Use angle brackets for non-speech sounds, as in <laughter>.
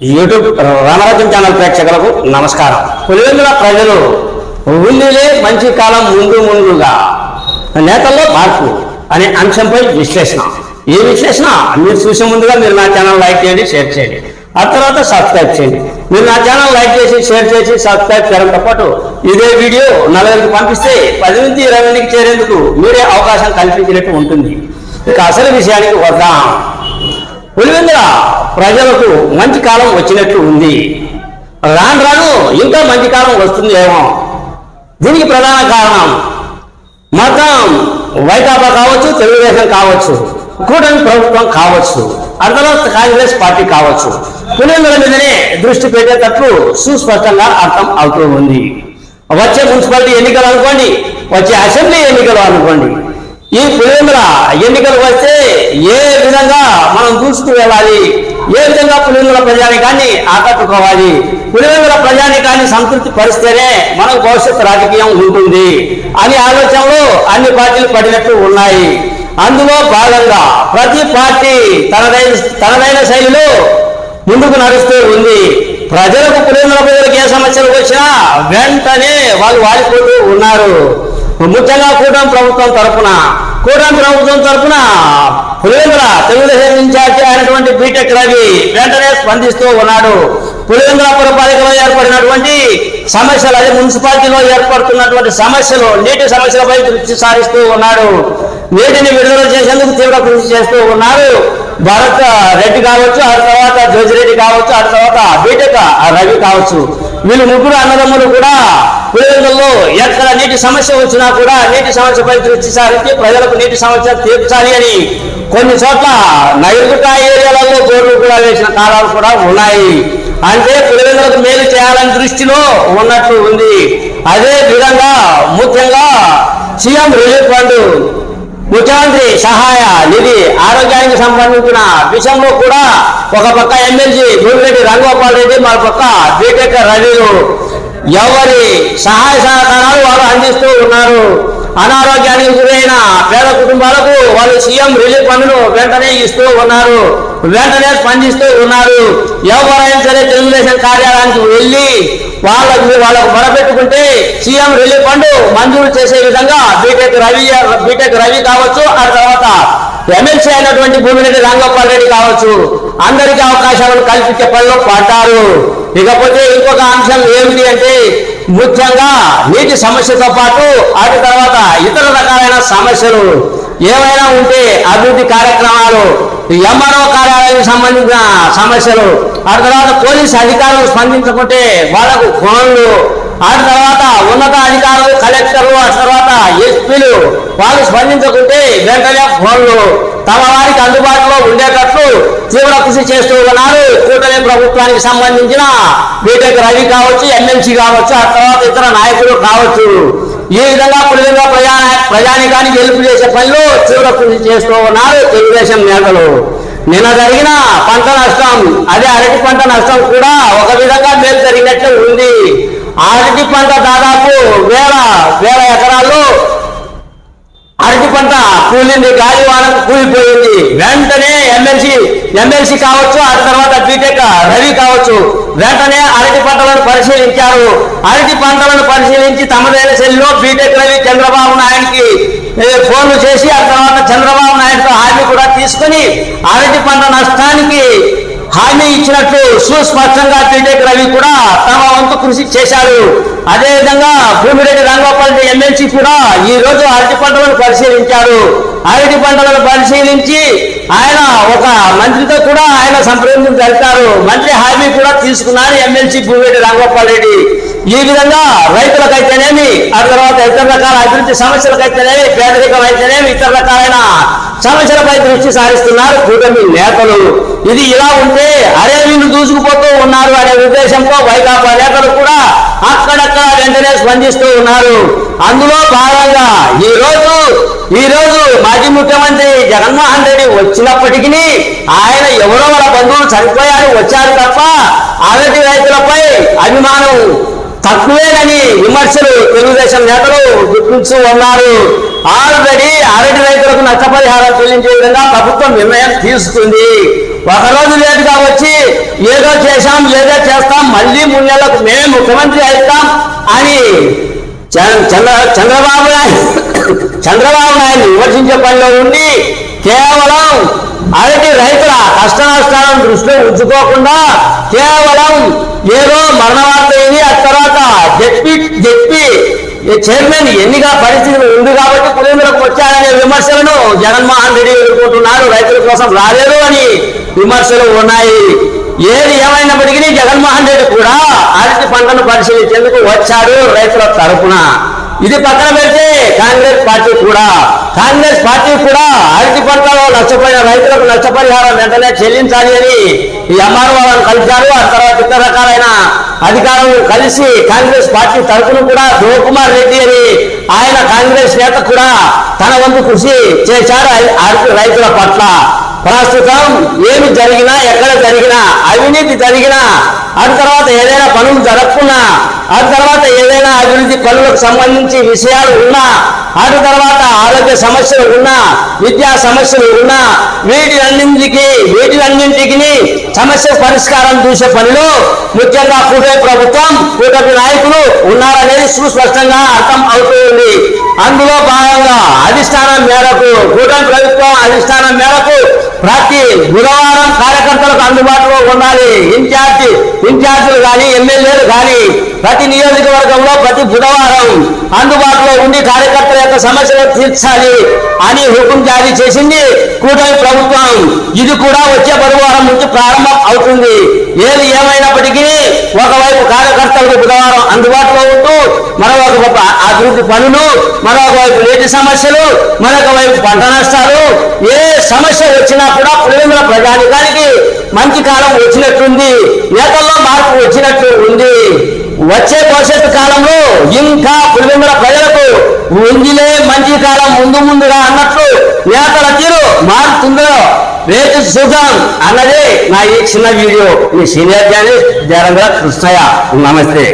YouTube రామరాజ్యం channel ప్రేక్షకులకు నమస్కారం. పులివెందుల ప్రజలు ఉల్లిలే మంచి కాలం ముందు ముందుగా నేతల్లో మార్పు అనే అంశంపై విశ్లేషణ. ఈ విశ్లేషణ? మీరు చూసే ముందుగా మీరు నా ఛానల్ లైక్ చేయండి షేర్ చేయండి. ఆ తర్వాత సబ్స్క్రైబ్ చేయండి. మీరు నా ఛానల్ లైక్ చేసి షేర్ చేసి సబ్స్క్రైబ్ చేయడంతో పాటు ఇదే వీడియో నలుగురికి పంపిస్తే పది నుంచి ఇరవై మందికి చేరేందుకు మీరే అవకాశం కల్పించినట్టు ఉంటుంది. ఇక అసలు విషయానికి వద్దాం. పులివెందుల ప్రజలకు మంచి కాలం వచ్చినట్లు ఉంది. రాను రాను ఇంకా మంచి కాలం వస్తుంది ఏమో దీనికి ప్రధాన కారణం మతం వైకాపా కావచ్చు తెలుగుదేశం కావచ్చు కూటమి ప్రభుత్వం కావచ్చు అర్థరాష్ట్ర కాంగ్రెస్ పార్టీ కావచ్చు. పులివెందుల మీదనే దృష్టి పెట్టేటట్లు సుస్పష్టంగా అర్థం అవుతూ ఉంది. వచ్చే మున్సిపాలిటీ ఎన్నికలు అనుకోండి వచ్చే అసెంబ్లీ ఎన్నికలు అనుకోండి ఈ పులివెందుల ఎన్నికలు వస్తే ఏ విధంగా మనం దూసుకు వెళ్ళాలి ఏ విధంగా పులివెందుల ప్రజానికాన్ని ఆకట్టుకోవాలి? పులివెందుల ప్రజానికాన్ని సంతృప్తి పరిస్తేనే మనకు భవిష్యత్తు రాజకీయం ఉంటుంది అనే ఆలోచనలో అన్ని పార్టీలు పడినట్టు ఉన్నాయి. అందులో భాగంగా ప్రతి పార్టీ తనదైన తనదైన శైలిలో ముందుకు నడుస్తూ ఉంది. ప్రజలకు పులివెందుల ప్రజలకు ఏ సమస్యలు వచ్చినా వెంటనే వాళ్ళు వాడిపోతూ ఉన్నారు. ముఖ్యంగా కూటమి ప్రభుత్వం తరపున కూటమి ప్రభుత్వం తరపున పులివెందుల తెలుగుదేశం ఇన్ఛార్జి అయినటువంటి బీటెక్ రవి వెంటనే స్పందిస్తూ ఉన్నాడు. పులివెందుల పురపాలికలో ఏర్పడినటువంటి సమస్యలు అదే మున్సిపాలిటీలో ఏర్పడుతున్నటువంటి సమస్యలు నీటి సమస్యలపై దృష్టి సారిస్తూ ఉన్నాడు. నీటిని విడుదల చేసేందుకు తీవ్ర కృషి చేస్తూ ఉన్నారు. భరత్ రెడ్డి కావచ్చు ఆ తర్వాత జోజిరెడ్డి కావచ్చు ఆ తర్వాత బీటెక్ రవి కావచ్చు. వీళ్ళు ముగ్గురు అన్నదమ్ములు కూడా పులివెందుల్లో ఎక్కడ నీటి సమస్య వచ్చినా కూడా నీటి సమస్య దృష్టి సారించి ప్రజలకు నీటి సమస్య తీర్చాలి అని కొన్ని చోట్ల నైరుగుట్ట ఏరియాలలో బోర్లు కూడా వేసిన కాలాలు కూడా ఉన్నాయి. అంటే పులివెందులకు మేలు చేయాలని దృష్టిలో ఉన్నట్లు ఉంది. అదే విధంగా ముఖ్యంగా సీఎం రిలీఫ్ ఫండ్ ముఖ్యమంత్రి సహాయ నిధి ఆరోగ్యానికి సంబంధించిన విషయంలో కూడా ఒక పక్క ఎమ్మెల్సీ భూమిరెడ్డి రంగోపాల్ రెడ్డి మరో పక్క బీటెక్ రవిలు ఎవరి సహాయ సహకారాలు వారు అందిస్తూ ఉన్నారు. అనారోగ్యానికి గురైన పేద కుటుంబాలకు వాళ్ళు సీఎం రిలీఫ్ ఫండ్ను వెంటనే ఇస్తూ ఉన్నారు. వెంటనే స్పందిస్తూ ఉన్నారు. ఎవరైనా సరే తెలుగుదేశం కార్యాలయానికి వెళ్ళి వాళ్ళ వాళ్ళకు మొరపెట్టుకుంటే సీఎం రిలీఫ్ ఫండ్ మంజూరు చేసే విధంగా బీటెక్ రవి బీటెక్ రవి కావచ్చు ఆ తర్వాత ఎమ్మెల్సీ అయినటువంటి భూమిరెడ్డి రంగోపాల్ రెడ్డి కావచ్చు. అందరికీ అవకాశాలను కల్పించే పనిలో పడ్డారు. ఇకపోతే ఇంకొక అంశం ఏమిటి అంటే ముఖ్యంగా నీటి సమస్యతో పాటు వాటి తర్వాత ఇతర రకాలైన సమస్యలు. ఏమైనా ఉంటే అభివృద్ధి కార్యక్రమాలు ఎంఆర్ఓ కార్యాలయానికి సంబంధించిన సమస్యలు ఆ తర్వాత పోలీస్ అధికారులు స్పందించకుంటే వాళ్ళకు ఫోన్లు ఆ తర్వాత ఉన్నత అధికారులు కలెక్టర్లు ఆ తర్వాత ఎస్పీలు వాళ్ళు స్పందించకుంటే వెంటనే ఫోన్లు తమ వారికి అందుబాటులో ఉండేటట్లు తీవ్ర కృషి చేస్తూ ఉన్నారు. కూటమి ప్రభుత్వానికి సంబంధించిన బీటెక్ రవి కావచ్చు ఎంఎంసీ కావచ్చు ఆ తర్వాత ఇతర నాయకులు కావచ్చు. ఈ విధంగా పులివెందుల ప్రజా ప్రజానికానికి గెలుపు చేసే పనిలో తీవ్ర కృషి చేస్తూ ఉన్నారు తెలుగుదేశం నేతలు. నిన్న జరిగిన పంట నష్టం అదే అరటి పంట నష్టం కూడా ఒక విధంగా మేలు జరిగినట్లు ఉంది. అరటి పంట దాదాపు వేల వేల ఎకరాల్లో అరటి పంట కూలింది గాలి వానకు కూలిపోయింది. వెంటనే ఎమ్మెల్సీ ఎమ్మెల్సీ కావచ్చు ఆ తర్వాత బీటెక్ రవి కావచ్చు. వెంటనే అరటి పంటలను పరిశీలించారు. అరటి పంటలను పరిశీలించి తమదైన శైలిలో బీటెక్ రవి చంద్రబాబు నాయుడికి ఫోన్లు చేసి ఆ తర్వాత చంద్రబాబు నాయుడుతో హామీ కూడా తీసుకుని అరటి పంట నష్టానికి హామీ ఇచ్చినట్లు సుస్పష్టంగా బీటెక్ రవి కూడా తమ వంతు కృషి చేశారు. అదేవిధంగా భూమిరెడ్డి రంగోపాల్ రెడ్డి ఎమ్మెల్సీ కూడా ఈ రోజు అరటి పంటలను పరిశీలించారు అరటి పంటలను పరిశీలించి ఆయన ఒక మంత్రితో కూడా ఆయన సంప్రదింపులు జరిపారు. మంత్రి హామీ కూడా తీసుకున్నారు ఎమ్మెల్సీ భూమిరెడ్డి రంగోపాల్ రెడ్డి. ఈ విధంగా రైతులకైతేనేమి ఆ తర్వాత ఇతర రకాల అభివృద్ధి సమస్యలకైతేనేమి పేదరికం అయితేనేమి ఇతర రకాలైన సమస్యలపై దృష్టి సారిస్తున్నారు కూటమి నేతలు. ఇది ఇలా ఉంటే అరే వీళ్ళు దూసుకుపోతూ ఉన్నారు అనే ఉద్దేశంతో వైకాపా నేతలు కూడా అక్కడక్కడ వెంటనే స్పందిస్తూ ఉన్నారు. అందులో భాగంగా ఈ రోజు మాజీ ముఖ్యమంత్రి జగన్మోహన్ రెడ్డి వచ్చినప్పటికీ ఆయన ఎవరో వాళ్ళ బంధువులు చనిపోయారు వచ్చారు తప్ప అరటి రైతులపై అభిమానం తక్కువేనని విమర్శలు తెలుగుదేశం నేతలు గుర్తించు ఉన్నారు. ఆల్రెడీ అరటి రైతులకు నష్టపరిహారం చెల్లించే విధంగా ప్రభుత్వం నిర్ణయం తీసుకుంది. ఒక రోజు లేటుగా వచ్చి ఏదో చేశాం ఏదో చేస్తాం మళ్ళీ మూడు నెలలకు ముఖ్యమంత్రి అవుతాం అని చంద్ర చంద్రబాబు నాయుడు <coughs> చంద్రబాబు నాయుడు విమర్శించే పనిలో ఉండి కేవలం అరటి రైతుల కష్ట నష్టాలను దృష్టిలో ఉంచుకోకుండా కేవలం ఏదో మరణ వార్త ఇది ఆ తర్వాత జడ్పీ జడ్పీ చైర్మన్ ఎన్నిక పరిస్థితి ఉంది కాబట్టి పులిందులకు వచ్చారనే విమర్శలను జగన్మోహన్ రెడ్డి ఎదుర్కొంటున్నారు రైతుల కోసం రాలేదు అని విమర్శలు ఉన్నాయి. ఏది ఏమైనప్పటికీ జగన్మోహన్ రెడ్డి కూడా అరటి పంటను పరిశీలించేందుకు వచ్చాడు రైతుల తరఫున ఇది పక్కన పెడితే కాంగ్రెస్ పార్టీ కూడా కాంగ్రెస్ పార్టీ కూడా అరటి పంటలో నష్టపోయిన రైతులకు నష్టపరిహారం వెంటనే చెల్లించాలి అని ఈ ఎంఆర్ఓలను కలిశారు. ఆ తర్వాత ఇతర రకాలైన అధికారులు కలిసి కాంగ్రెస్ పార్టీ తరఫున కూడా శివకుమార్ రెడ్డి అని ఆయన కాంగ్రెస్ నేత కూడా తన వంతు కృషి చేశారు. అరటి రైతుల పట్ల ప్రస్తుతం ఏమి జరిగినా ఎక్కడ జరిగినా అవినీతి జరిగినా ఆ తర్వాత ఏదైనా పనులు జరగకున్నా ఆ తర్వాత ఏదైనా అభివృద్ధి పనులకు సంబంధించి విషయాలు ఉన్నా ఆ తర్వాత ఆరోగ్య సమస్యలు ఉన్నా విద్యా సమస్యలు ఉన్నా వీటిలన్నింటికి వీటిలన్నింటికి సమస్య పరిష్కారం చూసే పనిలో ముఖ్యంగా కూటమి ప్రభుత్వం కూటమి నాయకులు ఉన్నారనేది సుస్పష్టంగా అర్థం అవుతుంది. అందులో భాగంగా అధిష్టానం మేరకు కూటమి ప్రభుత్వం అధిష్టానం మేరకు ప్రతి బుధవారం కార్యకర్తలకు అందుబాటులో ఉండాలి. ఇన్ఛార్జి ఇన్ఛార్జీలు కానీ ఎమ్మెల్యేలు కానీ ప్రతి నియోజకవర్గంలో ప్రతి బుధవారం అందుబాటులో ఉండి కార్యకర్తల యొక్క సమస్యలు తీర్చాలి. అని హుకుం జారీ చేసింది కూటమి ప్రభుత్వం. ఇది కూడా వచ్చే బుధవారం నుంచి ప్రారంభం అవుతుంది. ఏది ఏమైనప్పటికీ ఒకవైపు కార్యకర్తలకు బుధవారం అందుబాటులో ఉంటూ మరొక వైపు అభివృద్ధి పనులు మరొక వైపు నీటి సమస్యలు మరొక వైపు పంట నష్టాలు ఏ సమస్య వచ్చినా కూడా పులివెందుల ప్రజానికానికి మంచి కాలం వచ్చినట్టుంది. నేతల్లో మార్పు వచ్చినట్లు ఉంది. వచ్చే భవిష్యత్తు కాలంలో ఇంకా పులివెందుల ప్రజలకు ఉందిలే మంచి కాలం ముందు ముందుగా అన్నట్లు నేతల తీరు మారుతుందో రేపు చూద్దాం అన్నదే నా ఈ చిన్న వీడియో. మీ సీనియర్ జర్నలిస్ట్ జరంగా కృష్ణయ్య. నమస్తే.